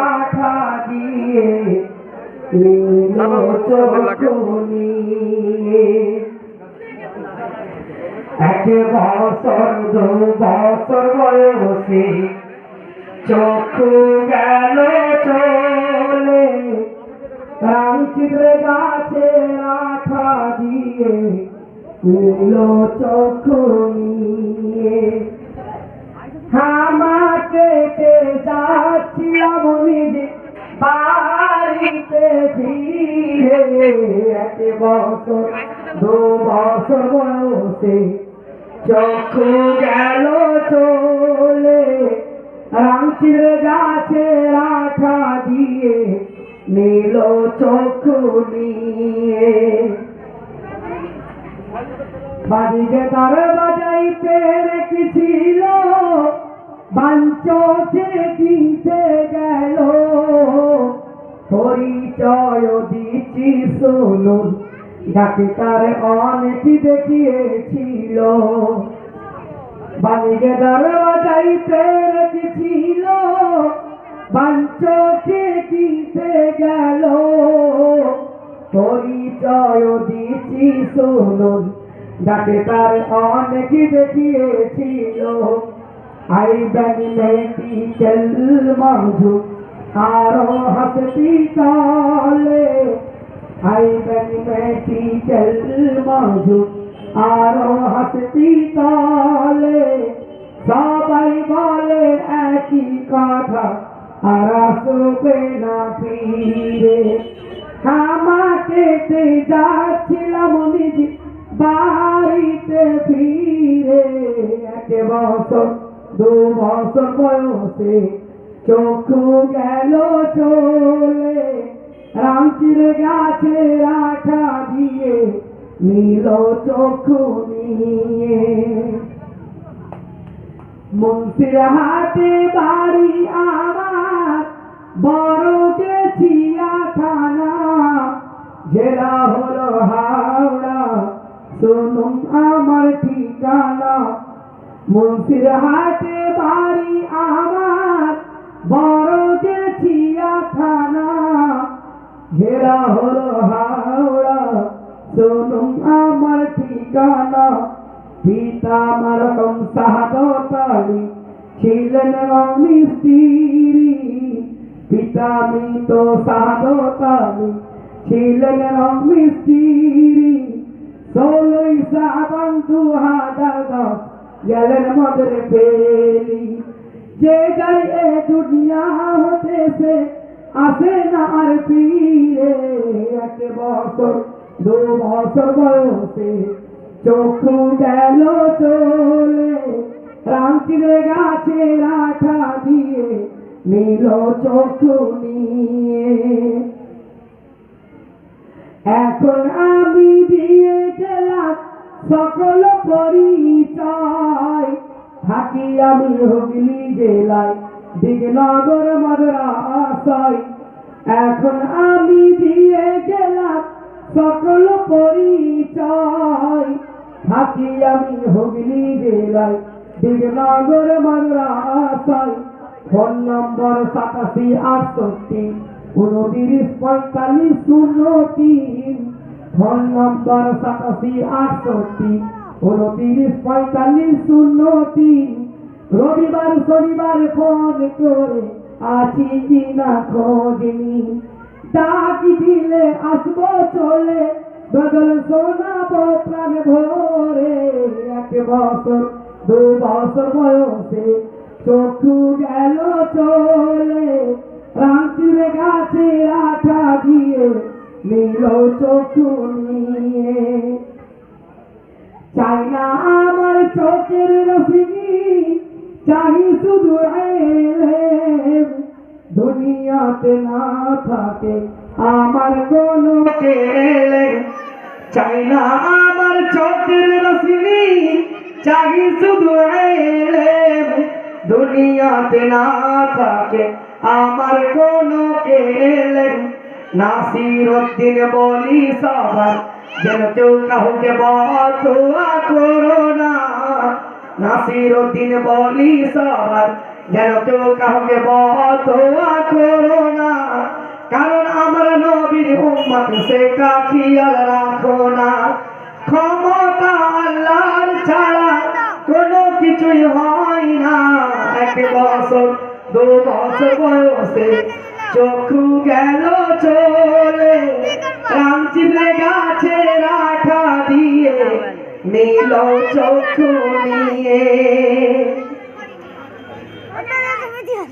আঠা দিয়ে চক্ষু গেল চলে রামচিরে গাছে আঠা দিয়ে নীল চক্ষু নিয়ে এক বছর দু বছর বয়সে চক্ষু গেল চলে রামচির গাছে রাখা দিয়ে নীল চক্ষু নিয়ে বাড়িতে তার বাজাইতে রেখেছিল বাঞ্চকে দিতে গেল পরিচয় দিচ্ছি শুনুন ডাকে তার অনেক দেখিয়েছিল। বাড়িতে তার বাজাইতে রেখেছিল, বাঞ্চকে দিতে গেল। পরিচয় দিচ্ছি শুনুন যাকে তার অনেক দেখিয়েছিল। আই বানি মেটি চল আরও হাসতি কালে আই বানি মেটি চল মঞ্জু আরও হাসতি কালে সবাই বলে একই কথা, আর আসবে না ফিরে। আমাকে যাচ্ছিলাম নিজে বাড়িতে ফিরে, এক বছর, দু বছর বয়সে চক্ষু গেল চলে, রামচির গাছে রাখা দিয়ে নীল চক্ষু নিয়ে। মুন্সির হাতে বাড়ি আমার, বড় গেছিয়া থানা জেলা হলো হাওড়া, শুনুন আমার ঠিকানা। মুন্সির হাটে বাড়ি আমার জেলা হলো হাওড়া শুনুন আমার ঠিকানা পিতা আমার আলী ছিলেন মিস্ত্রি পিতা মৃত শাহাদত আলী ছিলেন মিস্ত্রি ষোলোই শ্রাবণ দু হাজার দশ গেলেন মদরে ফেলি যে যাই এ দুনিয়া হতে সে আসে না আর ফিরে এক বছর, দু বছর বয়সে চক্ষু গেল চলে রামচিরে গাছে রাখা দিয়ে, নীল চক্ষু নিয়ে। এখন আমি দিয়ে গেলাম, সকল পরিচয় থাকি আমি হুগলি জেলায়। দিগনগর মাদ্রাসায় এখন আমি দিয়ে গেলাম সকল পরিচয়। থাকি আমি হুগলি ফোন নম্বর সাতাশি, আটষট্টি, উনত্রিশ, পঁয়তাল্লিশ শূন্য তিন ফোন নম্বর সাতাশি, আটষট্টি, উনত্রিশ, পঁয়তাল্লিশ শূন্য তিন রবিবার, শনিবার ফোন করে আছি কি না। খোঁজনি ডাক দিলে আসব চলে বদল শোনাবো প্রাণ ভরে। এক বছর, দু বছর বয়সে চক্ষু গেল চলে। রামচুরে গাছে রাখা দিয়ে, নীল চক্ষু নিয়ে। চাই না আমার চোখের রশ্মি চাই শুধু। দুনিয়াতে না থাকে আমার কোনো চাই না আমার চোখের রশ্মি। চাই শুধু দুনিয়াতে না থাকে আমার কোনো নাসির উদ্দিন বলি সবার, যেন কেউ কাউকে বতুয়া করো না। নাসির বলি সবার, যেন কেউ কাউকে বতুয়া করো না। কারণ আমার নবীর উম্মত সেটা খেয়াল রাখো না। ক্ষমতা আল্লাহর ছাড়া কোনো কিছুই হয় না। এক বছর, দু বছর বয়সে চক্ষু গেল চলে নীল চক্ষু নিয়ে ওটা তুমি দিয়ে